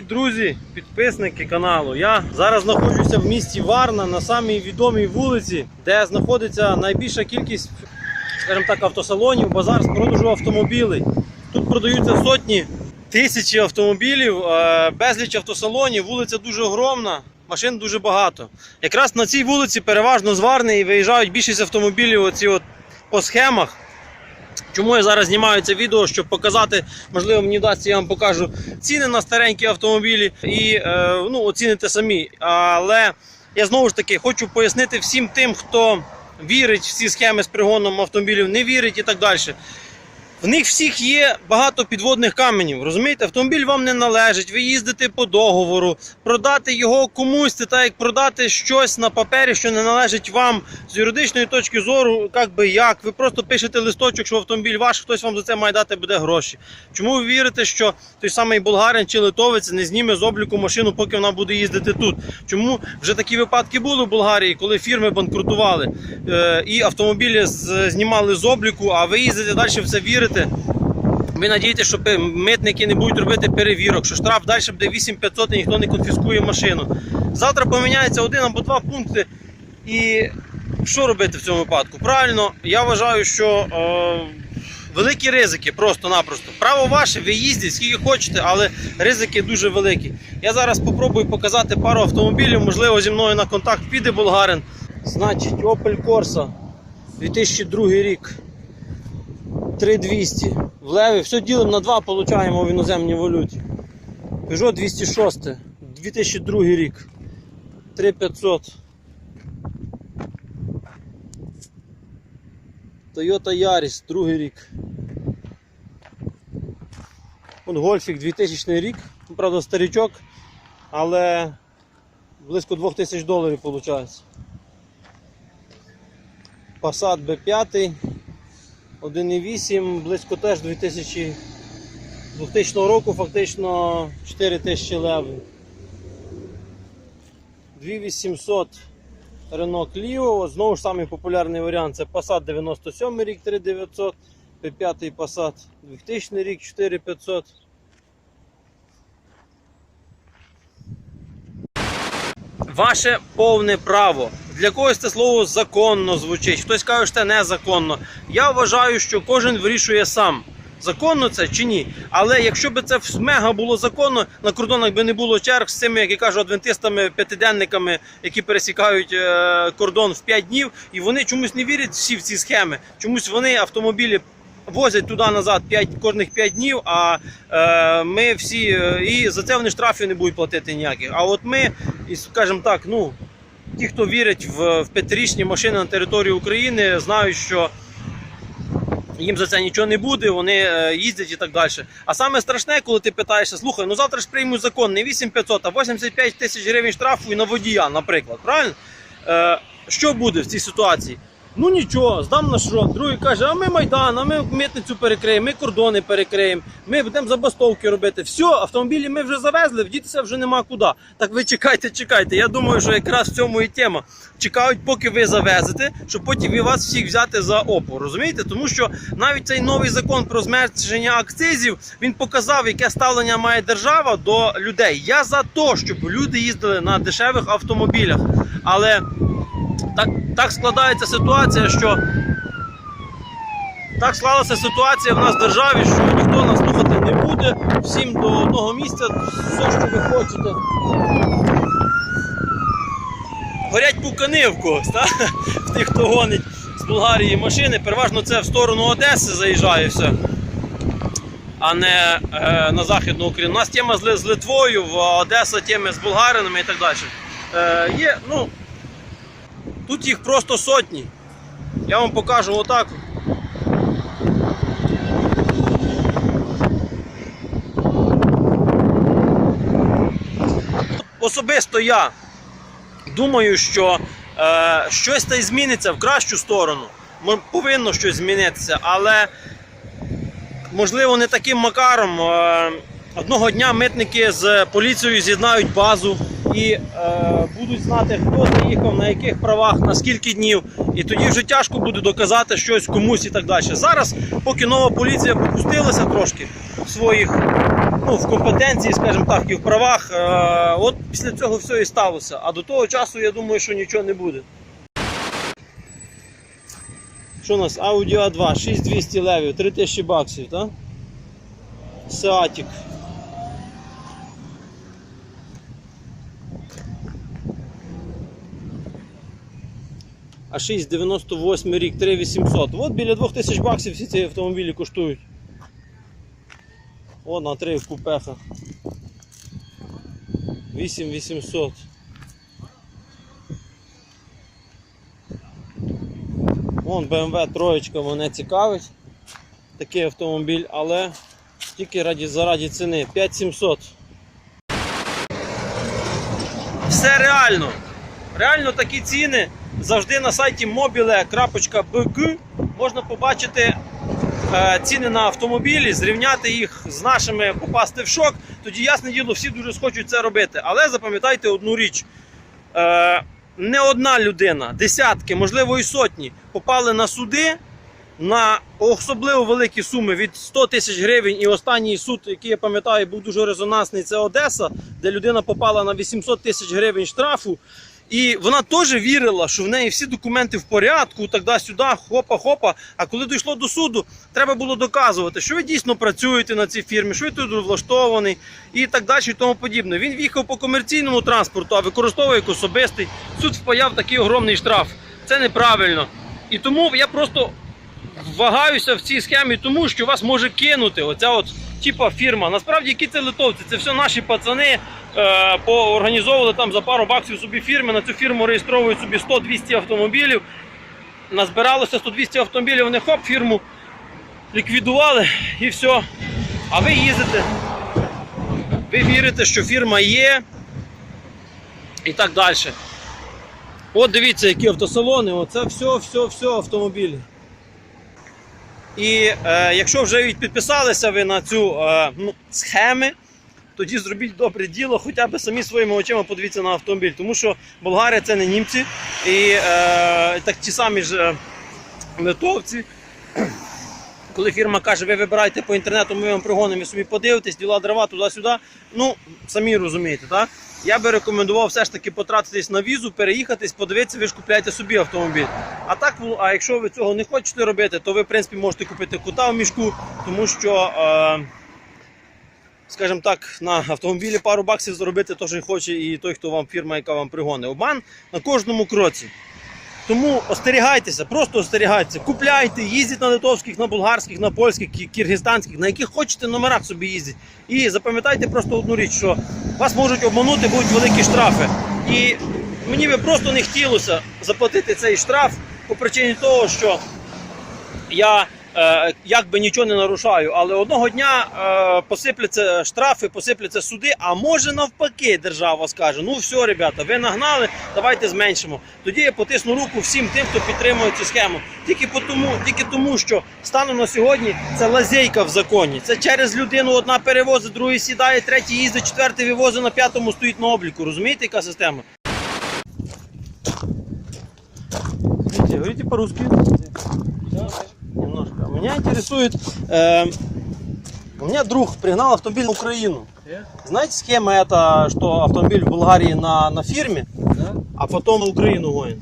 Привіт, друзі, підписники каналу. Я зараз знаходжуся в місті Варна на самій відомій вулиці, де знаходиться найбільша кількість, так, автосалонів, базар з продажу автомобілів. Тут продаються сотні тисячі автомобілів, е, безліч автосалонів, вулиця дуже огромна, машин дуже багато. Якраз на цій вулиці переважно з Варни і виїжджають більшість автомобілів оці от по схемах. Чому я зараз знімаю це відео, щоб показати, можливо, мені вдасться, я вам покажу ціни на старенькі автомобілі і е, ну, оціните самі. Але я знову ж таки хочу пояснити всім тим, хто вірить в ці схеми з пригоном автомобілів, не вірить і так далі. В них всіх є багато підводних каменів. Розумієте, автомобіль вам не належить, ви їздите по договору, продати його комусь, це так як продати щось на папері, що не належить вам з юридичної точки зору, як би як. Ви просто пишете листочок, що автомобіль ваш, хтось вам за це має дати буде гроші. Чому ви вірите, що той самий болгарин чи литовець не зніме з обліку машину, поки вона буде їздити тут? Чому вже такі випадки були в Болгарії, коли фірми банкрутували е, і автомобілі знімали з обліку, а ви їздите далі в це вірите? Ви надієтеся, що митники не будуть робити перевірок, що штраф далі буде 8500 і ніхто не конфіскує машину. Завтра поміняється один або два пункти. І що робити в цьому випадку? Правильно, я вважаю, що е, великі ризики просто-напросто. Право ваше, ви їздіть скільки хочете, але ризики дуже великі. Я зараз спробую показати пару автомобілів, можливо, зі мною на контакт піде болгарин. Значить, Opel Corsa 2002 рік. 3200. В леві все ділимо на 2, получаємо в іноземній валюті. Peugeot 206, 2002 рік. 3500. Toyota Yaris, другий рік. Вон Гольфік 2000 рік. Ну, Правда, старічок, але близько 2000 доларів виходить. Passat B5. 1,8, близько теж 2000, 2000 року, фактично 4000 левів. 2800 Renault Clio, знову ж самий популярний варіант це Passat 97 рік 3900, P5 Passat 2000 рік 4500. Ваше повне право. Для когось це слово законно звучить, хтось каже, що це незаконно. Я вважаю, що кожен вирішує сам. Законно це чи ні? Але якщо б це мега було законно, на кордонах би не було черг з цими, як я кажу, адвентистами, п'ятиденниками, які пересікають е, кордон в 5 днів, і вони чомусь не вірять всі в ці схеми. Чомусь вони автомобілі возять туди-назад 5, кожних 5 днів, а е, ми всі е, і за це вони штрафів не будуть платити ніяких. А от ми, скажімо так, ну ті, хто вірить в, п'ятирічні машини на території України, знають, що їм за це нічого не буде, вони е, їздять і так далі. А саме страшне, коли ти питаєшся, слухай, ну завтра ж приймуть закон не 8500, а 85 тисяч гривень штрафу і на водія, наприклад. Правильно? Е, що буде в цій ситуації? Ну нічого, здам на шрот. Другий каже, а ми Майдан, а ми митницю перекриємо, ми кордони перекриємо, ми будемо забастовки робити. Все, автомобілі ми вже завезли, вдітися вже нема куди. Так ви чекайте, чекайте. Я думаю, що якраз в цьому і тема. Чекають, поки ви завезете, щоб потім і вас всіх взяти за опор. Розумієте? Тому що навіть цей новий закон про зменшення акцизів він показав, яке ставлення має держава до людей. Я за те, щоб люди їздили на дешевих автомобілях. Але так, так складається ситуація, що так склалася ситуація в нас в державі, що ніхто нас слухати не буде. Всім до одного місця все, що ви хочете. Горять пукани в когось, так? в тих, хто гонить з Болгарії машини. Переважно це в сторону Одеси заїжджає все, а не е, на Західну Україну. У нас тема з, Ли- Литвою, в Одеса теми з болгаринами і так далі. Е, є, ну, Тут їх просто сотні. Я вам покажу отак. Особисто я думаю, що е, щось та й зміниться в кращу сторону. Повинно щось змінитися, але можливо не таким макаром. Е, одного дня митники з поліцією з'єднають базу і е, будуть знати, хто заїхав, на яких правах, на скільки днів. І тоді вже тяжко буде доказати щось комусь і так далі. Зараз, поки нова поліція попустилася трошки в своїх ну, в компетенції, скажімо так, і в правах. Е, от після цього все і сталося. А до того часу я думаю, що нічого не буде. Що у нас? Audi A2, 6200 левів, 3000 баксів, так? Сеатік. А 698 рік, 3800. От біля 2000 баксів всі ці автомобілі коштують. О, на три в купехах. 8800. Вон BMW троєчка мене цікавить. Такий автомобіль, але тільки раді, заради ціни 5700. Все реально. Реально такі ціни завжди на сайті mobile.bg можна побачити е, ціни на автомобілі, зрівняти їх з нашими, попасти в шок. Тоді, ясне діло, всі дуже схочуть це робити. Але запам'ятайте одну річ. Е, не одна людина, десятки, можливо і сотні, попали на суди на особливо великі суми від 100 тисяч гривень. І останній суд, який я пам'ятаю, був дуже резонансний, це Одеса, де людина попала на 800 тисяч гривень штрафу. І вона теж вірила, що в неї всі документи в порядку, туди-сюди, хопа-хопа. А коли дійшло до суду, треба було доказувати, що ви дійсно працюєте на цій фірмі, що ви тут влаштований і так далі, і тому подібне. Він в'їхав по комерційному транспорту, а використовує як особистий. Суд впаяв такий огромний штраф. Це неправильно. І тому я просто вагаюся в цій схемі, тому що вас може кинути оця от типа фірма. Насправді, які це литовці? Це все наші пацани е, поорганізовували там за пару баксів собі фірми. На цю фірму реєстровують собі 100-200 автомобілів. Назбиралося 100-200 автомобілів, вони хоп, фірму ліквідували і все. А ви їздите. Ви вірите, що фірма є і так далі. От дивіться, які автосалони, оце все, все, все автомобілі. І е, якщо вже підписалися ви на цю е, ну, схеми, тоді зробіть добре діло, хоча б самі своїми очима подивіться на автомобіль. Тому що Болгарія це не німці, і е, так ті самі ж е, литовці. Коли фірма каже, ви вибирайте по інтернету, ми вам пригонимо і собі подивитесь, діла дрова туди-сюди. Ну, самі розумієте, так? Я би рекомендував все ж таки потратитись на візу, переїхатись, подивитися, ви ж купляєте собі автомобіль. А так, ну, а якщо ви цього не хочете робити, то ви, в принципі, можете купити кута в мішку, тому що, е, скажімо так, на автомобілі пару баксів заробити теж хоче і той, хто вам фірма, яка вам пригонить. Обман на кожному кроці. Тому остерігайтеся, просто остерігайтеся. Купляйте, їздіть на литовських, на болгарських, на польських, кі- киргизстанських, на яких хочете номерах собі їздіть. І запам'ятайте просто одну річ, що вас можуть обманути, будуть великі штрафи. І мені би просто не хотілося заплатити цей штраф по причині того, що я е, якби нічого не нарушаю, але одного дня е, посипляться штрафи, посипляться суди, а може навпаки держава скаже, ну все, ребята, ви нагнали, давайте зменшимо. Тоді я потисну руку всім тим, хто підтримує цю схему. Тільки тому, тільки тому, що станом на сьогодні це лазейка в законі. Це через людину одна перевозить, другий сідає, третій їздить, четвертий вивозить, на п'ятому стоїть на обліку. Розумієте, яка система? Говорите по-русски Немножко. Меня интересует, э, у меня друг пригнал автомобиль в Украину. Знаете, схема это, что автомобиль в Болгарии на, на фирме, Да? а потом в Украину гонит.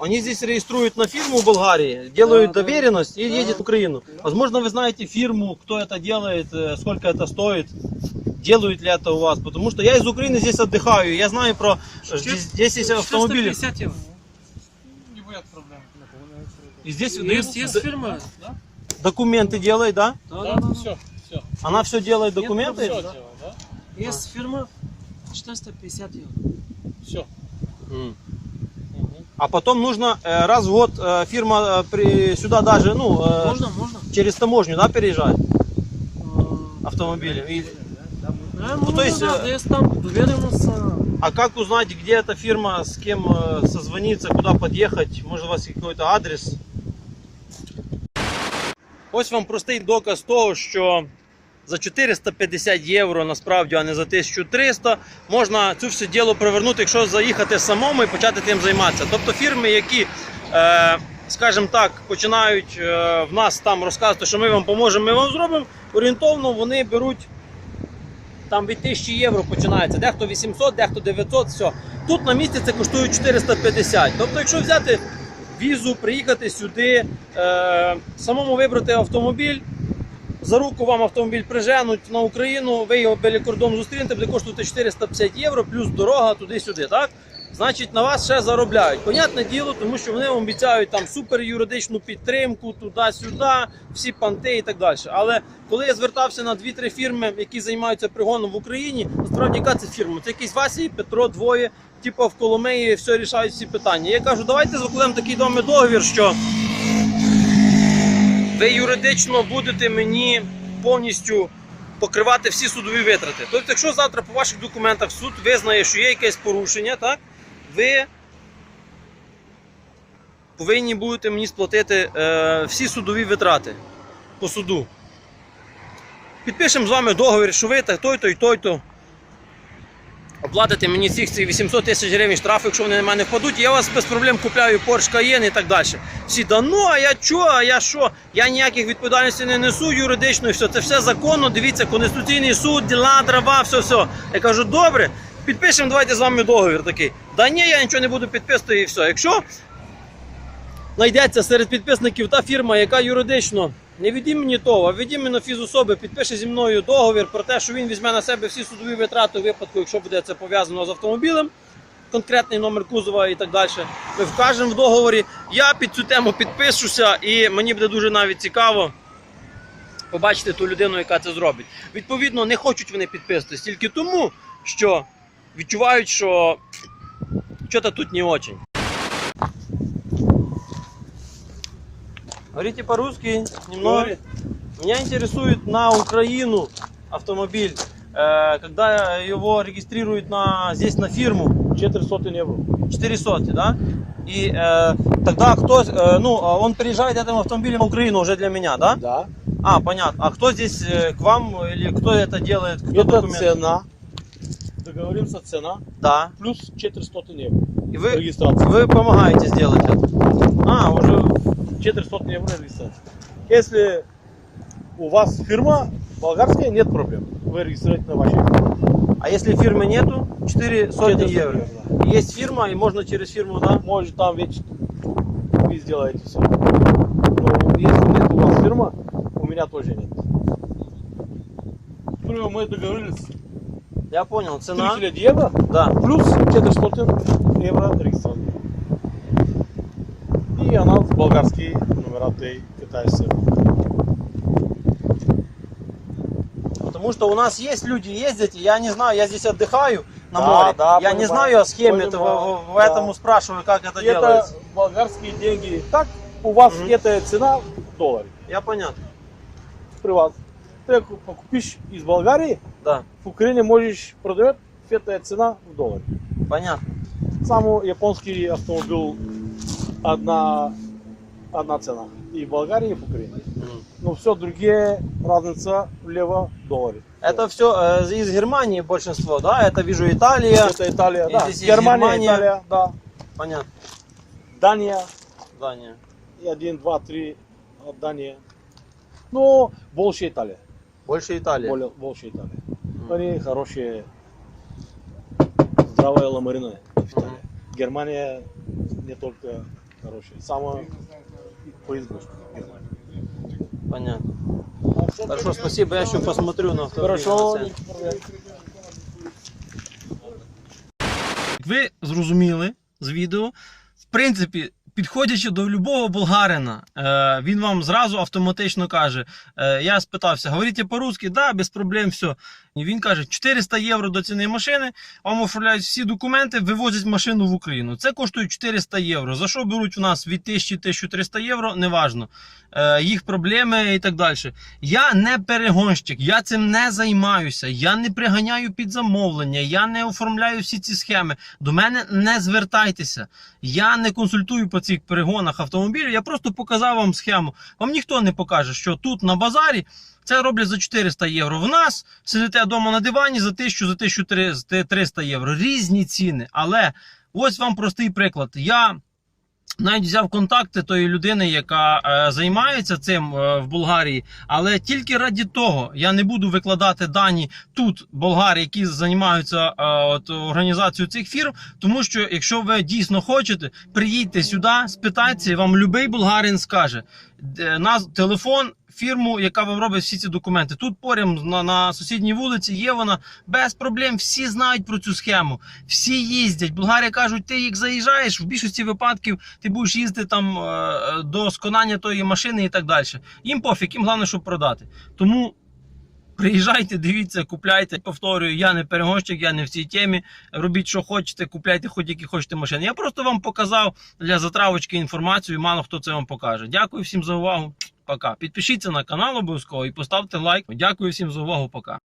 Они здесь рееструют на фирму в Болгарии, делают Да, да. доверенность и Да. едет в Украину. Возможно, вы знаете фирму, кто это делает, э, сколько это стоит, делают ли это у вас. Потому что я из Украины здесь отдыхаю, я знаю про... Здесь, здесь есть автомобили. 450 евро. И здесь Есть, выдают есть фирма, да? документы делает, да? Да, Да, да, да. все, все. Она все делает Нет документы? Все проблем. дело, да? Есть фирма 450 евро. Все. М. А потом нужно э, раз в год э, фирма э, при, сюда даже, ну, э, Можно, можно. через таможню, да, переезжает Э, автомобили. И- Да, Ну, ну, то есть, да, есть там доверенность. а как узнать, где эта фирма, с кем созвониться, куда подъехать? Может у вас какой-то адрес? Ось вам простий доказ того, що за 450 євро насправді, а не за 1300, можна цю все діло провернути, якщо заїхати самому і почати тим займатися. Тобто фірми, які, е, скажімо так, починають е, в нас там розказувати, що ми вам поможемо, ми вам зробимо, орієнтовно вони беруть там від 1000 євро починається. Дехто 800, дехто 900, все. Тут на місці це коштує 450. Тобто, якщо взяти візу, приїхати сюди, е, самому вибрати автомобіль, за руку вам автомобіль приженуть на Україну, ви його біля кордону зустрінете, буде коштувати 450 євро, плюс дорога туди-сюди, так? Значить, на вас ще заробляють. Понятне діло, тому що вони обіцяють там супер юридичну підтримку, туди-сюди, всі панти і так далі. Але коли я звертався на 2-3 фірми, які займаються пригоном в Україні, насправді яка це фірма? Це якісь Вася і Петро, двоє, типу в Коломиї все рішають всі питання. Я кажу, давайте закладемо такий домий договір, що ви юридично будете мені повністю покривати всі судові витрати. Тобто, якщо завтра по ваших документах суд визнає, що є якесь порушення, так, ви повинні будете мені сплатити е, всі судові витрати по суду. Підпишемо з вами договір, що ви та той-то і той-то. Оплатите мені цих цих 800 тисяч гривень штрафу, якщо вони на мене впадуть, я вас без проблем купляю Porsche Cayenne і так далі. Всі, да ну, а я чо, а я що? Я ніяких відповідальностей не несу юридично, все. Це все законно, дивіться, Конституційний суд, діла, дрова, все, все. Я кажу, добре, підпишемо, давайте з вами договір такий. Да ні, я нічого не буду підписувати і все. Якщо знайдеться серед підписників та фірма, яка юридично не від імені того, а від імені фізособи підпише зі мною договір про те, що він візьме на себе всі судові витрати у випадку, якщо буде це пов'язано з автомобілем, конкретний номер кузова і так далі. Ми вкажемо в договорі. Я під цю тему підпишуся, і мені буде дуже навіть цікаво побачити ту людину, яка це зробить. Відповідно, не хочуть вони підписуватись тільки тому, що відчувають, що щось тут не очень. Говорите по-русски немного. Меня интересует на Украину автомобиль, э, когда его регистрируют на, здесь на фирму 400 евро. 400, да? И э, тогда кто, э, ну, он приезжает этим автомобилем в Украину уже для меня, да? Да. А, понятно. А кто здесь э, к вам или кто это делает? Кто Это документ? цена. Договоримся цена. Да. Плюс 400 евро. И вы, Регистрация. вы помогаете сделать это. А, уже 400 евро регистрация. Если у вас фирма болгарская, нет проблем. Вы регистрируете на вашей. А если фирмы нету, 4 сотни 400 евро. да. Есть фирма, и можно через фирму, да? Может там ведь вы сделаете все. Но если нет у вас фирма, у меня тоже нет. Мы договорились Я понял, цена. 3000 евро Да. плюс 400 евро регистрация. И она в болгарские номера ты катаешься. Потому что у нас есть люди ездят, и я не знаю, я здесь отдыхаю на Да, море. да, я не понимаю, знаю о схеме, это, понимаю, в- в- поэтому да. спрашиваю, как это И это делается. болгарские деньги. Так у вас Мгм. эта цена в долларе. Я понятно. При вас. Ты покупишь из Болгарии, Да, в Украине можешь продавать, эта цена в долларе. понятно. Самый японский автомобиль одна, одна цена. И в Болгарии, и в Украине. Мгм. Но все другие разница влево в долларе. Это все из Германии большинство, да? Это вижу Италия. Это Италия, да. здесь Германия, Германия. Италия, да. Понятно. Дания. Дания. И один, два, три. Дания. Ну, больше Италия. Больше Италия. Более, больше Италия. Мгм. Они хорошие, здравые ламарины. Мгм. Германия не только хорошая, самая по избушке Германия. Понятно. Хорошо, спасибо. Я еще посмотрю на автомобиль. Хорошо. на цену. Як ви зрозуміли з відео, в принципі, підходячи до любого болгарина, е, він вам зразу автоматично каже: е, я спитався, говорите по-русски, да, без проблем, все. І він каже, 400 євро до ціни машини, вам оформляють всі документи, вивозять машину в Україну. Це коштує 400 євро. За що беруть у нас від 1000-1300 євро, неважно. Е, їх проблеми і так далі. Я не перегонщик, я цим не займаюся. Я не приганяю під замовлення, я не оформляю всі ці схеми. До мене не звертайтеся. Я не консультую по цих перегонах автомобілів. Я просто показав вам схему. Вам ніхто не покаже, що тут на базарі це роблять за 400 євро. В нас сидите вдома на дивані за 1000, за 1300 євро. Різні ціни. Але ось вам простий приклад. Я навіть взяв контакти тої людини, яка е, займається цим е, в Болгарії, але тільки раді того я не буду викладати дані тут, болгари, які займаються е, от, організацією цих фірм. Тому що якщо ви дійсно хочете, приїдьте сюди, спитайте, вам любий болгарин скаже Нас телефон. Фірму, яка вам робить всі ці документи. Тут поряд на, на сусідній вулиці є вона без проблем. Всі знають про цю схему, всі їздять. Болгарія кажуть, ти як заїжджаєш, в більшості випадків ти будеш їздити там е, до сконання тої машини і так далі. Їм пофіг, їм головне, щоб продати. Тому приїжджайте, дивіться, купляйте. Повторюю, я не перегонщик, я не в цій темі. Робіть, що хочете, купляйте, хоч які хочете машини. Я просто вам показав для затравочки інформацію, мало хто це вам покаже. Дякую всім за увагу. Пока. Підпишіться на канал обов'язково і поставте лайк. Дякую всім за увагу. Пока.